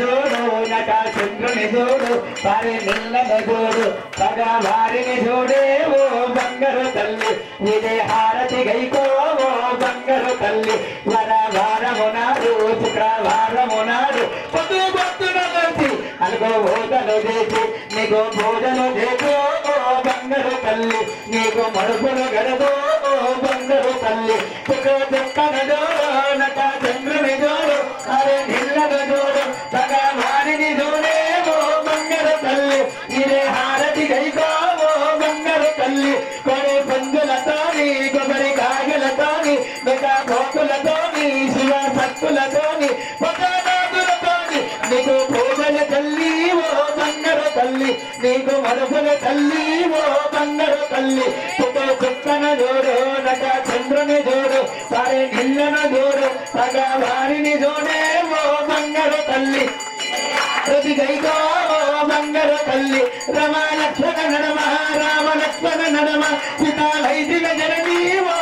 చూడు నట చంద్రుని చూడు వారి నిల్లని చూడు పగ వారిని చూడే ఓ బంగారు తల్లి. ఇదే హారతి గైకో ఓ బంగారు తల్లి. వర వారము నాడు శుక్రవారము నాడు పొద్దు పొద్దున లేచి అనుకో భోజనం చేసి నీకు భోజనం చేసు ఓ బంగారు తల్లి. నీకు మడుపులు గడదు ఓ బంగారు తల్లి. చుక్క చుక్కన నట చంద్రుని చూడు సత్తులతోని పదానాదులతోని నీకు పూజల తల్లి ఓ బంగారు తల్లి నీకు మరుపుల తల్లి ఓ బంగారు తల్లి. పుట్ట చుక్కన జోడు నట చంద్రుని జోడు సారే నిల్లన జోడు సగ వారిని జోడే ఓ బంగారు తల్లి. ప్రతి గైతో ఓ మంగళ తల్లి. రమ లక్ష్మణ నడమ రామ లక్ష్మణ నడమ పితా వైదిక జననీ ఓ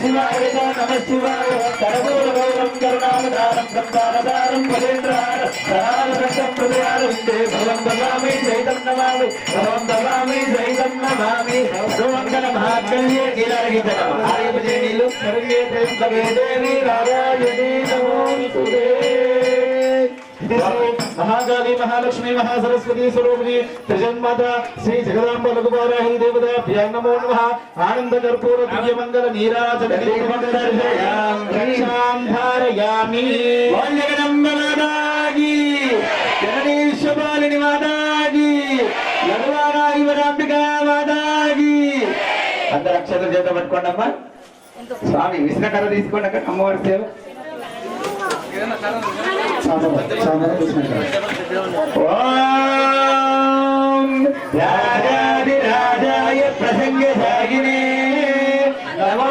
శివాయ నమ శివాయ కరగోరగౌరం కరుణావతారం సంతానదారం పురేంద్రహారం నమామి భవం సవామి దైతం నమామి సుమంగళ కీలారహితం నీళ్ళు సర్వే దేవే దేవి రాజాయని నమోస్తుతే మహాకాళి మహాలక్ష్మి మహాసరస్వతి స్వరూపిణి త్రిజన్మాత శ్రీ జగదాంబ లఘుపారాహి దేవతాభ్యాం నమో నమ. ఆనంద కర్పూర దివ్యమంగళ నీరాజన ధారయామి. వరాంబిక మాతాగి అందరు అక్షరం చేత పట్టుకోండి అమ్మా స్వామి విసిన కర్ర తీసుకోండి అక్కడ అమ్మవారి సేవ. ఓం రాజాదిరాజాయ ప్రసంగశాయినే నమో నమో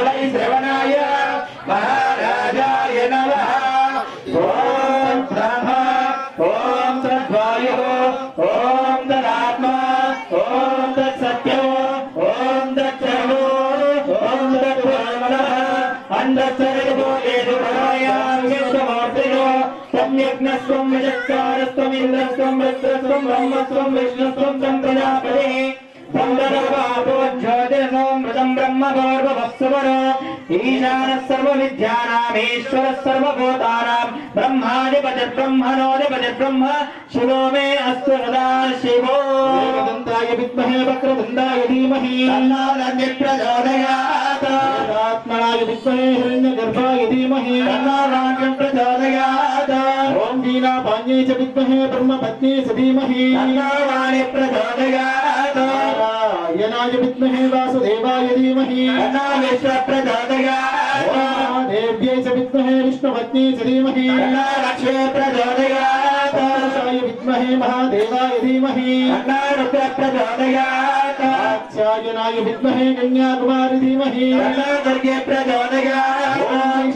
కుబేరాయ వై శ్రవణాయ మహారాజాయ నమ. ఓం బ్రహ్మ ఓం తద్వాయు ఓం తదాత్మ ఓం తత్సత్యం ఓం తచ్చర్వో ఓం తత్వామల అందచ్చరగోయేదురాయామ్యస్తమూర్తయో సమ్యగ్నస్వం విచక్కారస్వం ఇంద్రస్వం బ్రహ్మస్వం విష్ణుస్వం బ్రహ్మ గౌర్వవత్సువరో ఈశాన సర్వ విద్యానామేశ్వర సర్వభూతానాం బ్రహ్మాధిపతిర్బ్రహ్మణోధిపతిర్బ్రహ్మ శివో మే అస్తు సదా శివో దంతాయ విద్మహే వక్రతుండాయ ధీమహి తన్నాదంగి ప్రచోదయాత్ ఆత్మనాయ విద్మహే హిరణ్య గర్భాయ ధీమహి తన్నాదంగి ప్రచోదయాత్ ఓం దీనా పాణ్యే చ విద్మహే బ్రహ్మ పత్ని స ధీమహి తన్నావాణి ప్రచోదయాత్ गणाय विद्महे वासुदेवाय धीमहि देव्यै च विद्महे विष्णुपत्नी च धीमहि लक्ष्मीप्रचोदयाय विद्महे महादेवाय धीमहि प्रचोदयाय विद्महे कन्याकुमारि धीमहि गर्गे प्रचोदयाय च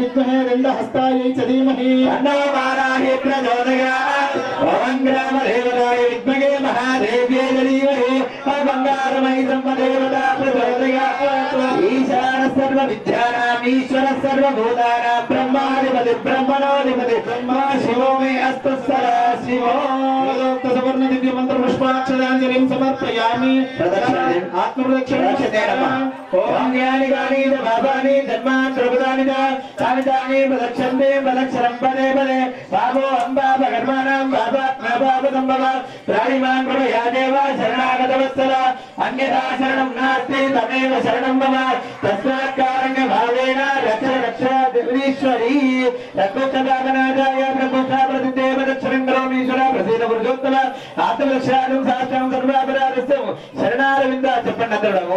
विद्महे दण्डहस्तायै च धीमहि वाराहे प्रचोदया भवन् ग्रामदेवताय विद्महे महादेव्य బంగారమై బ్రహ్మదేవతా ప్రచోదయాత్ ఈశాన సర్వ విద్యానాం ఈశ్వర సర్వభూతానాం బ్రహ్మాధిపతి బ్రహ్మణోధిపతి బ్రహ్మ శివో మే అస్తు సదా దివ్య మంత్ర పుష్పాక్షరాంజలిం సమర్పయామి. ప్రదక్షిణం. ఆత్మప్రదక్షిణ ఓం జ్ఞాని గాని బాబాని జన్మాన్ ప్రభుదాని తాని తాని ప్రదక్షంతే ప్రదక్షరం పదే పదే. బాబో అంబా భగర్మాణం బాబా బాబదంబవ ప్రాణిమాన్ ప్రభయా దేవ శరణాగత వత్సల అన్యథా శరణం నాస్తి తమేవ శరణం మమ. తస్మాత్ కారణ్య భావేన రక్ష రక్ష దేవీశ్వరీ రఘుకదాగనాజాయ ప్రభుష ప్రతిదేవ దక్షిణం కరోమీశ్వర ప్రసీద పురుషోత్తమ ఆత్మరక్షానం శాస్త్రం సర్వాపరాధస్యం శరణారవింద చెప్పండి అందరూ.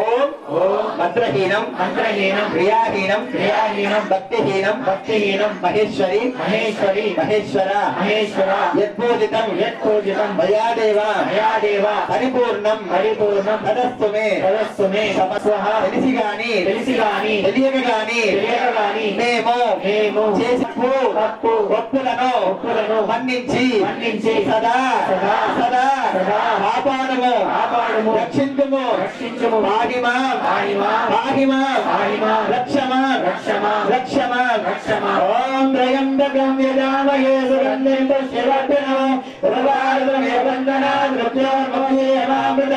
ఓం. మంత్రహీనం. మంత్రహీనం. క్రియాహీనం. క్రియాహీనం. భక్తిహీనం. భక్తిహీనం. మహేశ్వరి. మహేశ్వరి. మహేశ్వర. మహేశ్వర. యద్బోధితం యద్బోధితం మయాదేవ. మయాదేవ. పరిపూర్ణం. పరిపూర్ణం. తదస్సు మే తదస్సు మే సమస్వః తెలిసి గాని తెలిసి గాని తెలియక గాని తెలియక గాని మేము మేము చేసి తప్పు. తప్పు. ఒప్పులను ఒప్పులను మన్నించి. మన్నించి. సదా సదా సదా. సదా. ఆపాదము ఆపాదము రక్షించుము. రక్షించుము. పాహిమా పాహిమా పాహిమా పాహిమా రక్షమా. రక్షమా. రక్షమా. రక్షమా. ఓం త్రయంబకం యజామహే సుగంధిం పుష్యవర్ధనో ఉర్వారుకమే వందనా మృత్యోర్మోయేమామృత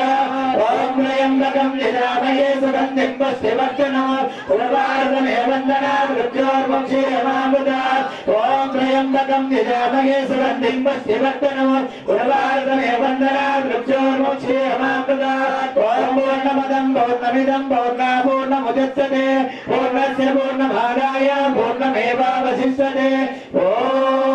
ఓం త్రయంబకం యజామహే సుగంధిం పుష్యవర్ధనో ఉర్వారుకమే వందనా మృత్యోర్మోయేమామృత ఓం త్రయంబకం యజామహే సుగంధిం పుష్యవర్ధనో ఉర్వారుకమే వందనా మృత్యోర్మోయేమామృత ఓం పూర్ణమదం పౌర్ణమిదం పౌర్ణ పూర్ణముదచ్చతే పూర్ణస్య పూర్ణమాదాయ పూర్ణమేవావశిష్యతే ఓం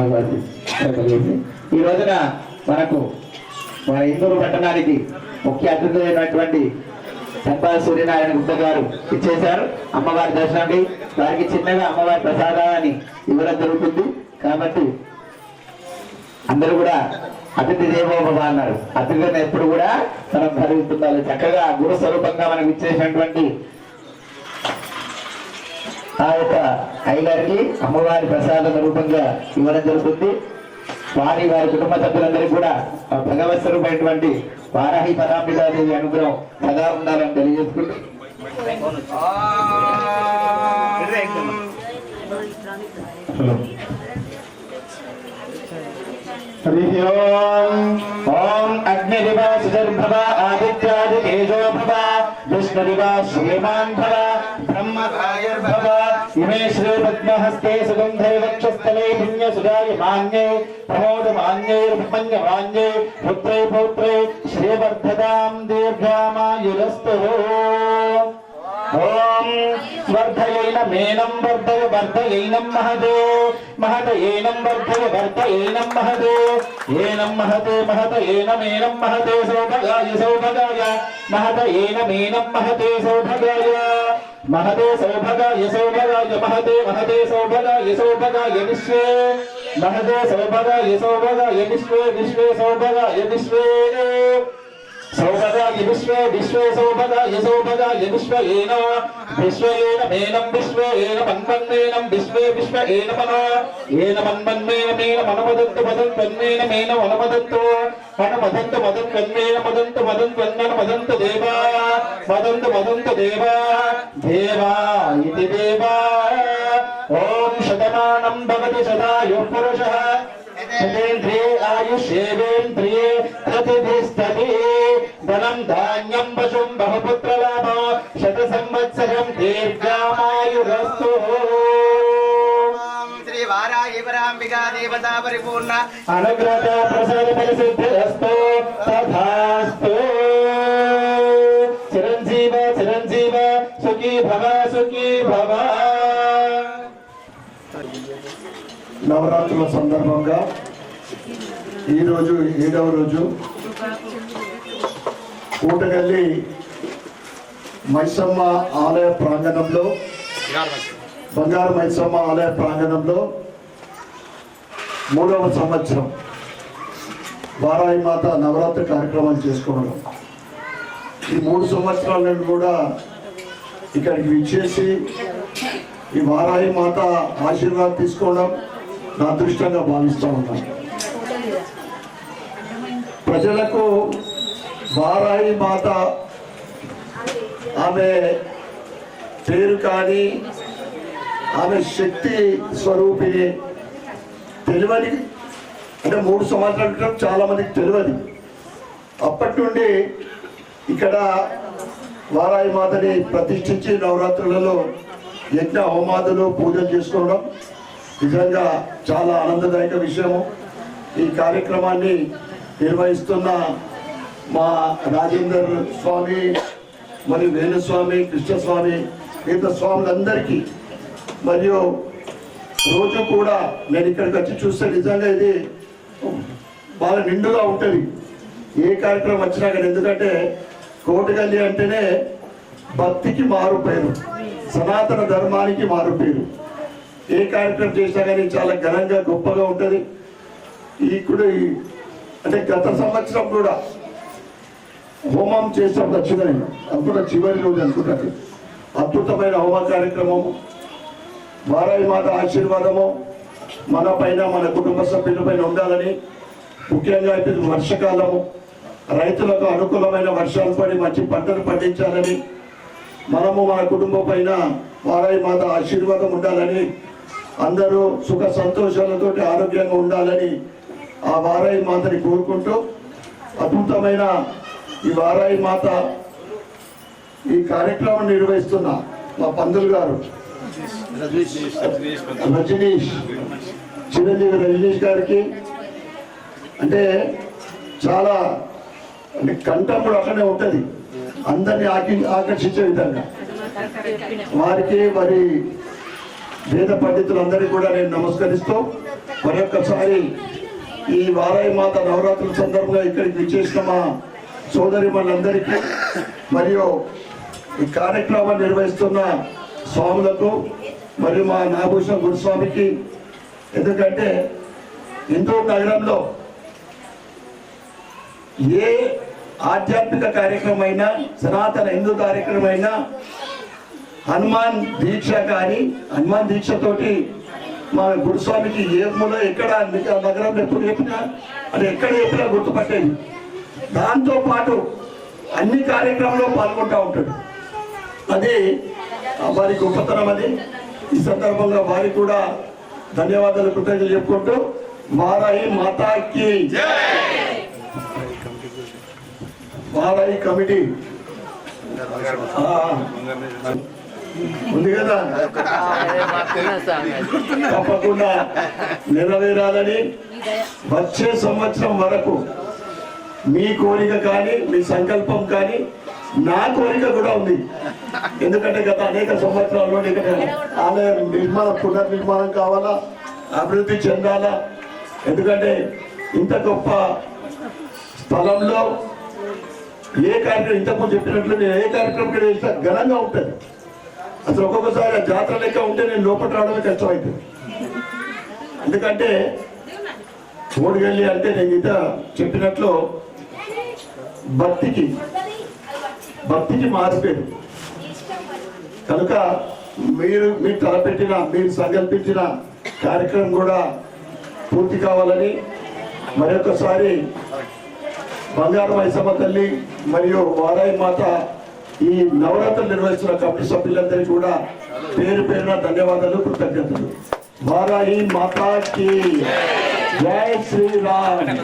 ఈ రోజున మనకు మన ఇందూరు పట్టణానికి ముఖ్య అతిథులైనటువంటి సంపా సూర్యనారాయణ గుప్త గారు ఇచ్చేశారు. అమ్మవారి దర్శనానికి వారికి చిన్నగా అమ్మవారి ప్రసాదాన్ని ఇవ్వడం జరుగుతుంది. కాబట్టి అందరూ కూడా అతిథి దేవోభవ అన్నారు. అతిథిని ఎప్పుడు కూడా మనం భరిస్తుండాలి. చక్కగా గురు స్వరూపంగా మనకు ఇచ్చేసినటువంటి ఆ యొక్క అయ్యగారికి అమ్మవారి ప్రసాదం రూపంగా ఇవ్వడం జరుగుతుంది. వారి వారి కుటుంబ సభ్యులందరికీ కూడా భగవత్ స్వరూపమైనటువంటి వారాహి పరాంబికాదేవి అనుగ్రహం సదా ఉండాలని తెలియజేసుకుంటూ. హరి ఓం. ఓం అగ్నిదివ సుధర్భవ ఆదిత్యాది తేజో భవ విష్ణుదివ శ్రీమాన్ భవ బ్రహ్మరాయర్భవ ఇమే శ్రీ పద్మహస్తే సుగంధే వక్షస్థలే పుణ్య సుధాయ మాన్యే ప్రమోద మాన్యే బ్రహ్మణ్య మాన్యే పుత్రే పౌత్రే శ్రీవర్ధదాం దీర్ఘామాయురస్తు ఓం వర్ధయైన మేనం వర్ధయ వర్ధయైనం మహదే మహదయేనం వర్ధయ వర్ధయేనం మహదే ఏనం మహతే మహతయేనమేనం మహతే సౌభగాయ సౌభగాయ మహతయేనమేనం మహతే సౌభగాయ మహతే సౌభగాయ సౌభగాయ మహతే మహతే సౌభగాయ సౌభగాయ విశ్వే మహతే సౌభగాయ సౌభగాయ విశ్వే విశ్వే సౌభగాయ విశ్వే. సౌభగాయ విశ్వే విశ్వే సౌభగాయ విశ్వేన విశ్వేన మేనం విశ్వేన మన్మన్నేనం విశ్వే విశ్వేన మన ఏన మన్మన్నేన మేన మనమదంతు మదన్వన్నేన మేన మనమదంతు మనమదంతు మదన్వన్నేన మదంతు మదన్వన్నన మదంతు దేవా. మదంతు మదంతు దేవా. దేవా ఇది దేవా. ఓం శతమానం భవతి శతాయు పురుషः. శతేంద్రియే ఆయుష్యేవేంద్రియే ప్రతిధిష్టతి ధనం ధాన్యం పశుం బహుపుత్రలాభ శత సంవత్సరం దీర్ఘామాయురస్తు శ్రీ వారాహి పరాంబికా దేవతా పరిపూర్ణ అనుగ్రహ ప్రసాద పరిశుద్ధిరస్తు తథాస్తు చిరంజీవ చిరంజీవ సుఖీ భవ సుఖీ భవ నవరాత్రుల సందర్భంగా ఈరోజు ఏడవ రోజు కూటగల్లి మైసమ్మ ఆలయ ప్రాంగణంలో బంగారు మైసమ్మ ఆలయ ప్రాంగణంలో మూడవ సంవత్సరం వారాయి మాత నవరాత్రి కార్యక్రమాలు చేసుకోవడం. ఈ మూడు సంవత్సరాలను కూడా ఇక్కడికి విచ్చేసి ఈ వారాయి మాత ఆశీర్వాదం తీసుకోవడం నా అదృష్టంగా భావిస్తూ ఉన్నాను. ప్రజలకు వారాయి మాత ఆమె పేరు కానీ ఆమె శక్తి స్వరూపిణి తెలియని అంటే మూడు సంవత్సరాల క్రితం చాలామందికి తెలియదు. అప్పటి నుండి ఇక్కడ వారాయి మాతని ప్రతిష్ఠించి నవరాత్రులలో యజ్ఞ హోమాదులు పూజలు చేసుకోవడం నిజంగా చాలా ఆనందదాయక విషయము. ఈ కార్యక్రమాన్ని నిర్వహిస్తున్న మా రాజేందర్ స్వామి మరియు వేణుస్వామి కృష్ణస్వామి మిగతా స్వాములందరికీ. మరియు రోజు కూడా నేను ఇక్కడికి వచ్చి చూస్తే నిజంగా ఇది బాగా నిండుగా ఉంటుంది. ఏ కార్యక్రమం వచ్చినా కానీ ఎందుకంటే కోటగల్లి అంటేనే భక్తికి మారు పేరు సనాతన ధర్మానికి మారు పేరు. ఏ కార్యక్రమం చేసినా కానీ చాలా ఘనంగా గొప్పగా ఉంటుంది. ఈ కూడా ఈ- అంటే గత సంవత్సరం కూడా హోమం చేసినప్పుడు వచ్చింది అనుకుంటా చివరి రోజు అనుకుంటాను అద్భుతమైన హోమ కార్యక్రమము. వారాయి మాత ఆశీర్వాదము. మన పైన మన కుటుంబ సభ్యుల పైన ఉండాలని ముఖ్యంగా అయితే వర్షకాలము. రైతులకు అనుకూలమైన వర్షాలు పడి మంచి పంటలు పండించాలని మనము మన కుటుంబం పైన వారాయి మాత ఆశీర్వాదం ఉండాలని అందరూ సుఖ సంతోషాలతోటి ఆరోగ్యంగా ఉండాలని ఆ వారాయి మాతని కోరుకుంటూ అద్భుతమైన ఈ వారాయి మాత ఈ కార్యక్రమం నిర్వహిస్తున్న మా పందులు గారు. రజనీష్. చిరంజీవి రజనీష్ గారికి అంటే చాలా అంటే కంఠం కూడా అక్కడనే ఉంటుంది. అందరినీ ఆకి ఆకర్షించే విధంగా. వారికి మరి వేద పండితులందరికీ కూడా నేను నమస్కరిస్తూ మరొకసారి ఈ వారాయి మాత నవరాత్రుల సందర్భంగా ఇక్కడికి విచ్చేసిన మా సోదరి మనందరికీ మరియు ఈ కార్యక్రమాన్ని నిర్వహిస్తున్న స్వాములకు మరియు మా నాగభూషణ గురుస్వామికి. ఎందుకంటే హిందూ నగరంలో ఏ ఆధ్యాత్మిక కార్యక్రమం అయినా సనాతన హిందూ కార్యక్రమం అయినా హనుమాన్ దీక్ష కానీ హనుమాన్ దీక్షతోటి మా గురుస్వామికి ఏ మూల ఎక్కడ మీకు నగరంలో ఎప్పుడు చెప్పినా అది ఎక్కడ చెప్పినా గుర్తుపట్టేది. దాంతో పాటు అన్ని కార్యక్రమంలో పాల్గొంటూ ఉంటాడు. అది వారి గొప్పతనం అది. ఈ సందర్భంగా వారికి కూడా ధన్యవాదాలు కృతజ్ఞతలు చెప్పుకుంటూ వారాయి మాతాకి వారాయి కమిటీ. ఉంది కదా? తప్పకుండా నెరవేరాలని వచ్చే సంవత్సరం వరకు మీ కోరిక కానీ మీ సంకల్పం కానీ నా కోరిక కూడా ఉంది. ఎందుకంటే గత అనేక సంవత్సరాల్లో ఆలయం నిర్మాణం పునర్నిర్మాణం కావాలా అభివృద్ధి చెందాలా? ఎందుకంటే ఇంత గొప్ప స్థలంలో ఏ కార్యక్రమం ఇంతకుముందు చెప్పినట్లు నేను ఏ కార్యక్రమం చేసినా ఘనంగా ఉంటుంది. అసలు ఒక్కొక్కసారి ఆ జాతర లెక్క ఉంటే నేను లోపల రావడమే కష్టమవుతుంది ఎందుకంటే ఓడిగల్లి అంటే నేను ఇంత చెప్పినట్లు భక్తికి భక్తికి మారిపోయింది. కనుక మీరు మీరు తలపెట్టిన మీరు సంకల్పించిన కార్యక్రమం కూడా పూర్తి కావాలని మరొకసారి బంగారు మైసమ్మ తల్లి మరియు వారాయి మాత ఈ నవరాత్రులు నిర్వహిస్తున్న కమిటీ సభ్యులందరికీ కూడా పేరు పేరున ధన్యవాదాలు కృతజ్ఞతలు. వారాయి మాతాకి. జై శ్రీరామ్.